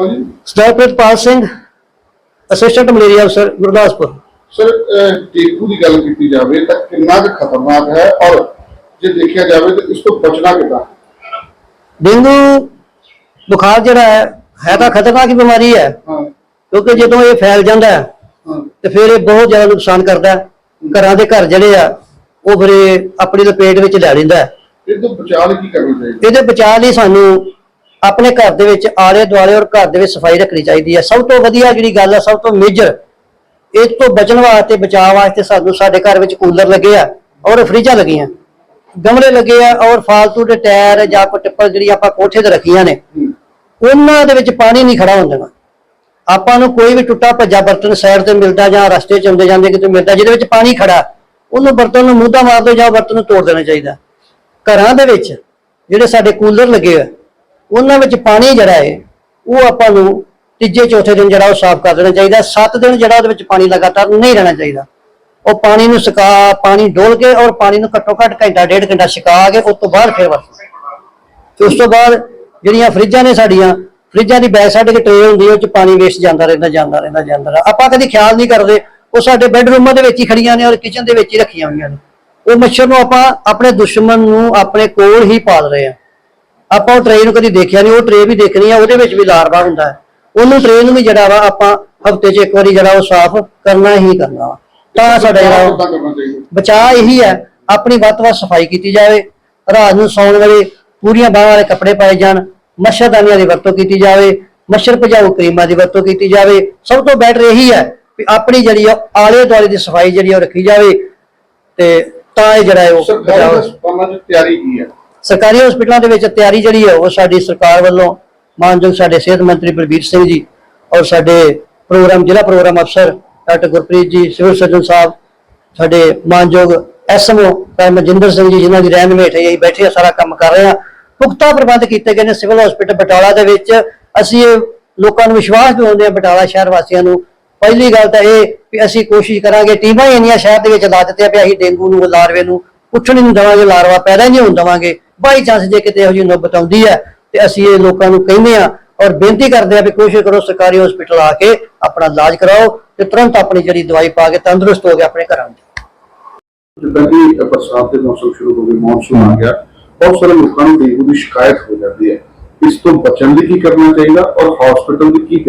ਹਾਂਜੀ। Sardar Singh assistant malaria ਅਫਸਰ Gurdaspur. Sir dengue ਦੀ ਗੱਲ ਕੀਤੀ ਜਾਵੇ ਤਾਂ ਕਿੰਨਾ ਕੁ ਖਤਰਨਾਕ ਹੈ ਔਰ ਜੇ ਦੇਖਿਆ ਜਾਵੇ ਤਾਂ ਇਸ ਤੋਂ ਬਚਣਾ ਕਿੱਦਾਂ? ਡੇਂਗੂ ਬੁਖਾਰ ਜਿਹੜਾ ਹੈ ਹੈ ਤਾਂ ਖਤਰਨਾਕ ਹੀ ਬਿਮਾਰੀ ਹੈ। ਕਿਉਂਕਿ ਜਦੋਂ ਇਹ ਫੈਲ ਜਾਂਦਾ ਹੈ ਤੇ ਫਿਰ ਇਹ ਬਹੁਤ ਜ਼ਿਆਦਾ ਨੁਕਸਾਨ ਕਰਦਾ ਹੈ। ਘਰਾਂ ਦੇ ਘਰ ਜਿਹੜੇ ਆ ਉਹ ਫਿਰ ਆਪਣੀ ਲਪੇਟ ਵਿੱਚ ਲੈ ਲੈਂਦਾ ਹੈ। ਇਹ ਤੋਂ ਬਚਾਅ ਲਈ ਕੀ ਕਰਨਾ ਚਾਹੀਦਾ? ਇਹਦੇ ਬਚਾਅ ਲਈ ਸਾਨੂੰ ਆਪਣੇ ਘਰ ਦੇ ਵਿੱਚ ਆਲੇ ਦੁਆਲੇ ਔਰ ਘਰ ਦੇ ਵਿੱਚ ਸਫ਼ਾਈ ਰੱਖਣੀ ਚਾਹੀਦੀ ਹੈ। ਸਭ ਤੋਂ ਵਧੀਆ ਜਿਹੜੀ ਗੱਲ ਹੈ ਸਭ ਤੋਂ ਮੇਜਰ ਇਸ ਤੋਂ ਬਚਣ ਵਾਸਤੇ, ਬਚਾਅ ਵਾਸਤੇ ਸਾਨੂੰ ਸਾਡੇ ਘਰ ਵਿੱਚ ਕੂਲਰ ਲੱਗੇ ਆ ਔਰ ਫਰਿੱਜਾਂ ਲੱਗੀਆਂ। ਗਮਲੇ ਲੱਗੇ ਆ ਔਰ ਫਾਲਤੂ ਦੇ ਟਾਇਰ ਜਾਂ ਕੋਈ ਟਿੱਪਰ ਜਿਹੜੀ ਆਪਾਂ ਕੋਠੇ ਤੇ ਰੱਖੀਆਂ ਨੇ, ਉਹਨਾਂ ਦੇ ਵਿੱਚ ਪਾਣੀ ਨਹੀਂ ਖੜਾ ਹੁੰਦਾ। ਆਪਾਂ ਨੂੰ ਕੋਈ ਵੀ ਟੁੱਟਾ ਭੱਜਾ ਬਰਤਨ ਸਾਈਡ ਤੇ ਮਿਲਦਾ ਜਾਂ ਰਸਤੇ 'ਚ ਆਉਂਦੇ ਜਾਂਦੇ ਕਿਤੇ ਮਿਲਦਾ, ਜਿਹਦੇ ਵਿੱਚ ਪਾਣੀ ਖੜਾ, ਉਹਨੂੰ ਬਰਤਨ ਨੂੰ ਮੁੱਦਾ ਮਾਰ ਦਿਓ ਜਾਂ ਬਰਤਨ ਨੂੰ ਤੋੜ ਦੇਣਾ ਚਾਹੀਦਾ। ਘਰਾਂ ਦੇ ਵਿੱਚ ਜਿਹੜੇ ਸਾਡੇ ਕੂਲਰ ਲੱਗੇ ਆ ਉਹਨਾਂ ਵਿੱਚ ਪਾਣੀ ਜਿਹੜਾ ਹੈ, ਉਹ ਆਪਾਂ ਨੂੰ ਤੀਜੇ, ਚੌਥੇ ਦਿਨ ਜਿਹੜਾ ਉਹ ਸਾਫ਼ ਕਰ ਦੇਣਾ ਚਾਹੀਦਾ। 7 ਦਿਨ ਜਿਹੜਾ ਉਹਦੇ ਵਿੱਚ ਪਾਣੀ ਲਗਾਤਾਰ ਨਹੀਂ ਰਹਿਣਾ ਚਾਹੀਦਾ। ਉਹ ਪਾਣੀ ਨੂੰ ਸੁਕਾ, ਪਾਣੀ ਡੋਲ ਕੇ ਔਰ ਪਾਣੀ ਨੂੰ ਘੱਟੋ ਘੱਟ ਘੰਟਾ, ਡੇਢ ਘੰਟਾ ਸੁਕਾ ਕੇ ਉਸ ਤੋਂ ਬਾਅਦ ਫਿਰ ਵਰਤੋ। ਤੇ ਉਸ ਤੋਂ ਬਾਅਦ ਜਿਹੜੀਆਂ ਫਰਿੱਜਾਂ ਨੇ ਸਾਡੀਆਂ, ਫਰਿੱਜਾਂ ਦੀ ਬੈਕ ਸਾਈਡ ਤੇ ਟ੍ਰੇ ਹੁੰਦੀ ਹੈ ਉਹ ਚ ਪਾਣੀ ਵੇਸਟ ਜਾਂਦਾ ਰਹਿੰਦਾ ਜਾਂਦਾ ਰਹਿੰਦਾ ਜਾਂਦਾ ਰਹਿੰਦਾ। ਆਪਾਂ ਕਦੀ ਖਿਆਲ ਨਹੀਂ ਕਰਦੇ, ਉਹ ਸਾਡੇ ਬੈੱਡਰੂਮਾਂ ਦੇ ਵਿੱਚ ਹੀ ਖੜੀਆਂ ਨੇ ਔਰ ਕਿਚਨ ਦੇ ਵਿੱਚ ਹੀ ਰੱਖੀਆਂ ਹੋਈਆਂ ਨੇ। ਉਹ ਮੱਛਰ ਨੂੰ ਆਪਾਂ ਆਪਣੇ ਦੁਸ਼ਮਣ ਨੂੰ ਆਪਣੇ ਕੋਲ ਹੀ ਪਾਲ ਰਹੇ ਆ ਆਪਾਂ ਉਹ ਟ੍ਰੇ ਨੂੰ ਕਦੀ ਦੇਖਿਆ ਨਹੀਂ ਉਹ ਟ੍ਰੇ ਵੀ ਦੇਖਣੀ ਆ ਉਹਦੇ ਵਿੱਚ ਵੀ ਲਾਰਵਾ ਹੁੰਦਾ ਹੈ। ਉਹਨੂੰ ਟ੍ਰੇ ਨੂੰ ਵੀ ਜਿਹੜਾ ਵਾ ਆਪਾਂ ਹਫ਼ਤੇ 'ਚ ਇੱਕ ਵਾਰੀ ਜਿਹੜਾ ਉਹ ਸਾਫ਼ ਕਰਨਾ ਹੀ ਕਰਨਾ ਵਾ। ਤਾਂ ਸਾਡਾ ਜਿਹੜਾ ਬਚਾਅ ਇਹੀ ਹੈ ਆਪਣੀ ਵੱਧ ਤੋਂ ਵੱਧ ਸਫ਼ਾਈ ਕੀਤੀ ਜਾਵੇ ਰਾਤ ਨੂੰ ਸੌਣ ਵੇਲੇ ਪੂਰੀਆਂ ਬਾਹਾਂ ਵਾਲੇ ਕੱਪੜੇ ਪਾਏ ਜਾਣ ਮੱਛਰਦਾਨੀਆਂ ਦੀ ਵਰਤੋਂ ਕੀਤੀ ਜਾਵੇ ਮੱਛਰ ਭਜਾਊ ਕਰੀਮਾਂ ਦੀ ਵਰਤੋਂ ਕੀਤੀ ਜਾਵੇ। ਸਭ ਤੋਂ ਬੈਟਰ ਇਹੀ ਹੈ ਵੀ ਆਪਣੀ ਜਿਹੜੀ ਆ ਆਲੇ ਦੁਆਲੇ ਦੀ ਸਫ਼ਾਈ ਜਿਹੜੀ ਉਹ ਰੱਖੀ ਜਾਵੇ ਤੇ ਤਾਂ ਇਹ ਜਿਹੜਾ ਉਹ ਸਰਕਾਰੀ 'ਚ ਤਿਆਰੀ ਕੀ ਹੈ? ਸਰਕਾਰੀ ਹਸਪਤਾਲਾਂ ਦੇ ਵਿੱਚ ਤਿਆਰੀ ਜਿਹੜੀ ਹੈ ਉਹ ਸਾਡੀ ਸਰਕਾਰ ਵੱਲੋਂ ਮਾਨਯੋਗ ਸਾਡੇ ਸਿਹਤ ਮੰਤਰੀ ਬਲਬੀਰ ਸਿੰਘ ਜੀ ਔਰ ਸਾਡੇ ਪ੍ਰੋਗਰਾਮ, ਜ਼ਿਲ੍ਹਾ ਪ੍ਰੋਗਰਾਮ ਅਫਸਰ doctor Gurpreet ji, civil surgeon ਸਾਹਿਬ, ਸਾਡੇ ਮਾਨਯੋਗ ਐਸਐਮਓ ਮਨਜਿੰਦਰ ਸਿੰਘ ਜੀ, ਜਿਨ੍ਹਾਂ ਦੀ ਰਹਿਨਮੇਟ ਹੈ ਅਸੀਂ ਬੈਠੇ ਸਾਰਾ ਕੰਮ ਕਰ ਰਹੇ ਹਾਂ। ਪੁਖਤਾ ਪ੍ਰਬੰਧ ਕੀਤੇ ਗਏ ਨੇ ਸਿਵਲ ਹਸਪੀਟਲ ਬਟਾਲਾ ਦੇ ਵਿੱਚ। ਅਸੀਂ ਇਹ ਲੋਕਾਂ ਨੂੰ ਵਿਸ਼ਵਾਸ ਦਿਵਾਉਂਦੇ ਹਾਂ ਬਟਾਲਾ ਸ਼ਹਿਰ ਵਾਸੀਆਂ ਨੂੰ। ਪਹਿਲੀ ਗੱਲ ਤਾਂ ਇਹ ਵੀ ਅਸੀਂ ਕੋਸ਼ਿਸ਼ ਕਰਾਂਗੇ, ਟੀਮਾਂ ਹੀ ਇੰਨੀਆਂ ਸ਼ਹਿਰ ਦੇ ਵਿੱਚ ਲਾ ਦਿੱਤੀਆਂ ਵੀ ਅਸੀਂ ਡੇਂਗੂ ਨੂੰ, ਲਾਰਵੇ ਨੂੰ ਪੁੱਛਣ ਹੀ ਨਹੀਂ ਦੇਵਾਂਗੇ, ਲਾਰਵਾ ਪੈਦਾ ਹੀ ਨਹੀਂ ਹੋਣ ਦੇਵਾਂਗੇ। ਬਾਈ ਚਾਂਸ ਜੇ ਕਿਤੇ ਇਹੋ ਜਿਹੀ ਨੌਬਤ ਆਉਂਦੀ ਹੈ ਤੇ ਅਸੀਂ ਇਹ ਲੋਕਾਂ ਨੂੰ ਕਹਿੰਦੇ ਆ ਔਰ ਬੇਨਤੀ ਕਰਦੇ ਆ ਵੀ ਕੋਸ਼ਿਸ਼ ਕਰੋ ਸਰਕਾਰੀ ਹਸਪੀਟਲ ਆ ਕੇ ਆਪਣਾ ਇਲਾਜ ਕਰਾਓ ਤੇ ਤੁਰੰਤ ਆਪਣੀ ਜਿਹੜੀ ਦਵਾਈ ਪਾ ਕੇ ਤੰਦਰੁਸਤ ਹੋ ਕੇ ਆਪਣੇ ਘਰਾਂ ਨੂੰ ਜਿੱਦਾਂ ਕਿ ਬਰਸਾਤ ਦੇ ਮੌਸਮ ਸ਼ੁਰੂ ਹੋ ਗਏ ਮੌਨਸੂਨ ਆ ਗਿਆ। ਬਹੁਤ ਸਾਰੇ ਲੋਕਾਂ ਨੂੰ ਡੇਂਗੂ ਦੀ ਸ਼ਿਕਾਇਤ ਹੋ ਜਾਂਦੀ ਹੈ। ਇਸ ਤੋਂ ਬਚਣ ਲਈ ਕੀ ਕਰਨਾ ਚਾਹੀਦਾ ਔਰ ਹਸਪੀਟਲ ਦੀ ਕੀ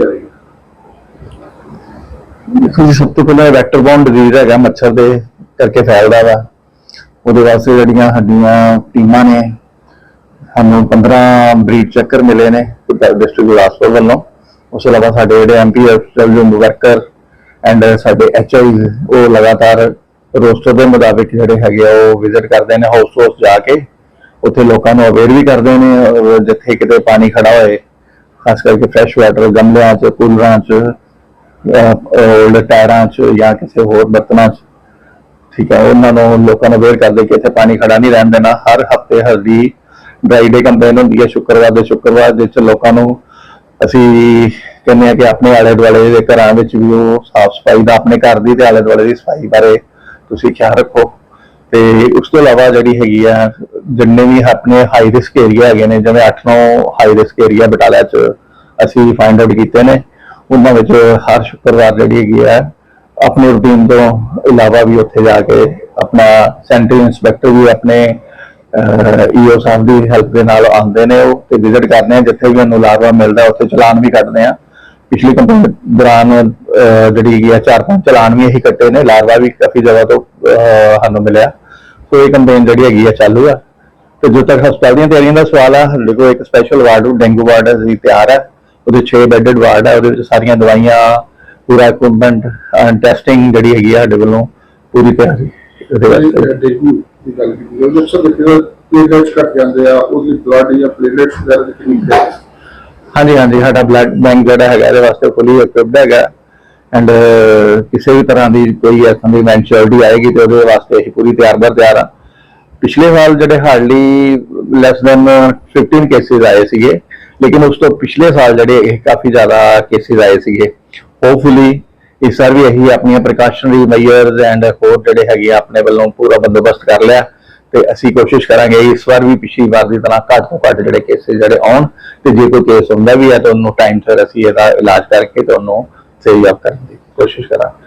ਸਭ ਤੋਂ ਪਹਿਲਾਂ ਵੈਕਟਰ ਬਾਉਂਡ ਡਿਜ਼ੀਜ਼ ਹੈਗਾ ਮੱਛਰ ਦੇ ਕਰਕੇ ਫੈਲਦਾ ਵਾ। ਉਹਦੇ ਵਾਸਤੇ ਜਿਹੜੀਆਂ ਸਾਡੀਆਂ ਟੀਮਾਂ ਨੇ, ਸਾਨੂੰ 15 ਬਰੀਡ ਚੱਕਰ ਮਿਲੇ ਨੇ ਡਿਸਟ੍ਰਿਕਟ ਗੁਰਦਾਸਪੁਰ ਵੱਲੋਂ। ਉਸ ਤੋਂ ਇਲਾਵਾ ਸਾਡੇ ਜਿਹੜੇ ਐਮਪੀਐਫ ਡਬਲਯੂ ਵਰਕਰ ਐਂਡ ਸਾਡੇ ਐਚਆਈ ਉਹ ਲਗਾਤਾਰ ਰੋਸਟਰ ਦੇ ਮੁਤਾਬਿਕ ਜਿਹੜੇ ਹੈਗੇ ਆ, ਉਹ ਵਿਜ਼ਿਟ ਕਰਦੇ ਨੇ ਹਾਊਸ ਹਾਊਸ ਜਾ ਕੇ। ਉੱਥੇ ਲੋਕਾਂ ਨੂੰ ਅਵੇਅਰ ਵੀ ਕਰਦੇ ਨੇ ਜਿੱਥੇ ਕਿਤੇ ਪਾਣੀ ਖੜਾ ਹੋਏ। ਖਾਸ ਕਰਕੇ ਫਰੈਸ਼ ਵਾਟਰ ਗਮਲਿਆਂ 'ਚ, ਕੂਲਰਾਂ 'ਚ ਓਲਡ ਟਾਇਰਾਂ 'ਚ ਜਾਂ ਕਿਸੇ ਹੋਰ ਬਰਤਨਾਂ 'ਚ। ਠੀਕ ਹੈ, ਉਹਨਾਂ ਨੂੰ ਲੋਕਾਂ ਨੂੰ ਅਵੇਅਰ ਕਰਦੇ ਕਿ ਇੱਥੇ ਪਾਣੀ ਖੜਾ ਨਹੀਂ ਰਹਿਣ ਦੇਣਾ। ਹਰ ਹਫ਼ਤੇ ਹਲਦੀ ਡਰਾਈ ਡੇ ਕੰਪੇਨ ਹੁੰਦੀ ਹੈ, ਸ਼ੁੱਕਰਵਾਰ ਦੇ ਸ਼ੁੱਕਰਵਾਰ ਜਿਸ 'ਚ ਲੋਕਾਂ ਨੂੰ ਅਸੀਂ ਕਹਿੰਦੇ ਆ ਕਿ ਆਪਣੇ ਆਲੇ ਦੁਆਲੇ ਦੇ ਘਰਾਂ ਵਿੱਚ ਵੀ ਉਹ ਸਾਫ਼ ਸਫ਼ਾਈ ਦਾ, ਆਪਣੇ ਘਰ ਦੀ ਤੇ ਆਲੇ ਦੁਆਲੇ ਦੀ ਸਫ਼ਾਈ ਬਾਰੇ ਤੁਸੀਂ ਖਿਆਲ ਰੱਖੋ। ਤੇ ਉਸ ਤੋਂ ਇਲਾਵਾ ਜਿਹੜੀ ਹੈਗੀ ਆ, ਜਿੰਨੇ ਵੀ ਆਪਣੇ ਹਾਈ ਰਿਸਕ ਏਰੀਆ ਹੈਗੇ ਨੇ, ਜਿਵੇਂ 8-9 ਹਾਈ ਰਿਸਕ ਏਰੀਆ ਬਟਾਲਾ 'ਚ ਅਸੀਂ ਫਾਈਂਡ ਆਊਟ ਕੀਤੇ ਨੇ, ਉਹਨਾਂ ਵਿੱਚ ਹਰ ਸ਼ੁੱਕਰਵਾਰ ਜਿਹੜੀ ਹੈਗੀ ਆ ਆਪਣੀ ਰੂਟੀਨ ਤੋਂ ਇਲਾਵਾ ਵੀ ਉੱਥੇ ਜਾ ਕੇ ਆਪਣਾ ਸੈਂਟਰੀ ਇੰਸਪੈਕਟਰ ਵੀ ਆਪਣੇ ਈਓ ਸਾਹਿਬ ਦੀ ਹੈਲਪ ਦੇ ਨਾਲ ਆਉਂਦੇ ਨੇ ਉਹ ਤੇ ਵਿਜ਼ਿਟ ਕਰਦੇ ਆ, ਜਿੱਥੇ ਵੀ ਉਹਨੂੰ ਲਾਰਵਾ ਮਿਲਦਾ, ਉੱਥੇ ਚਲਾਨ ਵੀ ਕੱਟਦੇ ਆ। ਪਿਛਲੀ ਕੰਪੇਨ ਦੌਰਾਨ ਜਿਹੜੀ ਹੈਗੀ ਆ, ਚਾਰ ਪੰਜ ਚਲਾਨ ਵੀ ਇਹੀ ਕੱਟੇ ਨੇ ਲਾਰਵਾ ਵੀ ਕਾਫੀ ਜਗ੍ਹਾ ਤੋਂ ਸਾਨੂੰ ਮਿਲਿਆ। ਸੋ ਇਹ ਕੰਪੇਨ ਜਿਹੜੀ ਹੈਗੀ ਆ, ਚਾਲੂ ਆ। ਤੇ ਜੋ ਤੱਕ ਹਸਪਤਾਲ ਦੀਆਂ ਤਿਆਰੀਆਂ ਦਾ ਸਵਾਲ ਆ, ਸਾਡੇ ਕੋਲ ਇੱਕ ਸਪੈਸ਼ਲ ਵਾਰਡ ਡੈਂਗੂ ਵਾਰਡ ਅਸੀਂ ਤਿਆਰ ਹੈ ਉਹਦੇ 6 ਬੈੱਡਡ ਵਾਰਡ ਹੈ ਉਹਦੇ ਵਿੱਚ ਸਾਰੀਆਂ ਦਵਾਈਆਂ ਪੂਰਾ ਇਕਵਿਪਮੈਂਟ ਟੈਸਟਿੰਗ ਜਿਹੜੀ ਹੈਗੀ ਆ ਸਾਡੇ ਵੱਲੋਂ ਪੂਰੀ ਤਿਆਰੀ ਉਹਦੇ ਵਾਸਤੇ। ਦੀ ਗੱਲ ਕੀਤੀ ਜਾਵੇ ਅਕਸਰ ਦੇਖਿਆ ਪਲੇਟਲੈਟਸ ਘਟ ਜਾਂਦੇ ਆ ਉਹਦੀ ਬਲੱਡ ਜਾਂ ਪਲੇਟਲੈਟਸ ਵਗੈਰਾ ਦੀ ਕਿੰਨੀ ਹੈ ਹਾਂਜੀ ਹਾਂਜੀ ਸਾਡਾ ਬਲੱਡ ਬੈਂਕ ਜਿਹੜਾ ਹੈਗਾ ਇਹਦੇ ਵਾਸਤੇ ਫੁੱਲੀ ਇਕਵਿਪਡ ਹੈਗਾ। ਐਂਡ ਕਿਸੇ ਵੀ ਤਰ੍ਹਾਂ ਦੀ ਕੋਈ ਐਸਾ ਦੀ ਮੈਂਚੁਰਿਟੀ ਆਏਗੀ ਤੇ ਉਹਦੇ ਵਾਸਤੇ ਅਸੀਂ ਪੂਰੀ ਤਿਆਰ ਬਰ ਤਿਆਰ ਆ। ਪਿਛਲੇ ਸਾਲ ਜਿਹੜੇ ਹਾਰਡਲੀ ਲੈਸ ਦੈਨ 15 ਕੇਸਿਸ ਆਏ ਸੀਗੇ ਲੇਕਿਨ ਉਸ ਤੋਂ ਪਿਛਲੇ ਸਾਲ ਜਿਹੜੇ ਇਹ ਕਾਫੀ ਜ਼ਿਆਦਾ ਕੇਸਿਸ ਆਏ ਸੀਗੇ। ਹੋਪਫੁਲੀ ਇਸ ਵਾਰ ਵੀ ਅਸੀਂ ਆਪਣੀਆਂ ਪ੍ਰੀਕਾਸ਼ਨਰੀ ਮੈਜਰਸ ਐਂਡ ਹੋਰ ਜਿਹੜੇ ਹੈਗੇ ਆ ਆਪਣੇ ਵੱਲੋਂ ਪੂਰਾ ਬੰਦੋਬਸਤ ਕਰ ਲਿਆ ਤੇ ਅਸੀਂ ਕੋਸ਼ਿਸ਼ ਕਰਾਂਗੇ ਇਸ ਵਾਰ ਵੀ ਪਿਛਲੀ ਵਾਰ ਦੀ ਤਰ੍ਹਾਂ ਘੱਟ ਤੋਂ ਘੱਟ ਜਿਹੜੇ ਕੇਸਿਸ ਜਿਹੜੇ ਆਉਣ ਤੇ ਜੇ ਕੋਈ ਕੇਸ ਹੁੰਦਾ ਵੀ ਹੈ ਤਾਂ ਉਹਨੂੰ ਟਾਈਮ ਸਿਰ ਅਸੀਂ ਇਹਦਾ ਇਲਾਜ ਕਰਕੇ ਤੇ ਉਹਨੂੰ ਸਹੀ ਆਪ ਕਰਨ ਦੀ ਕੋਸ਼ਿਸ਼ ਕਰਾਂਗੇ।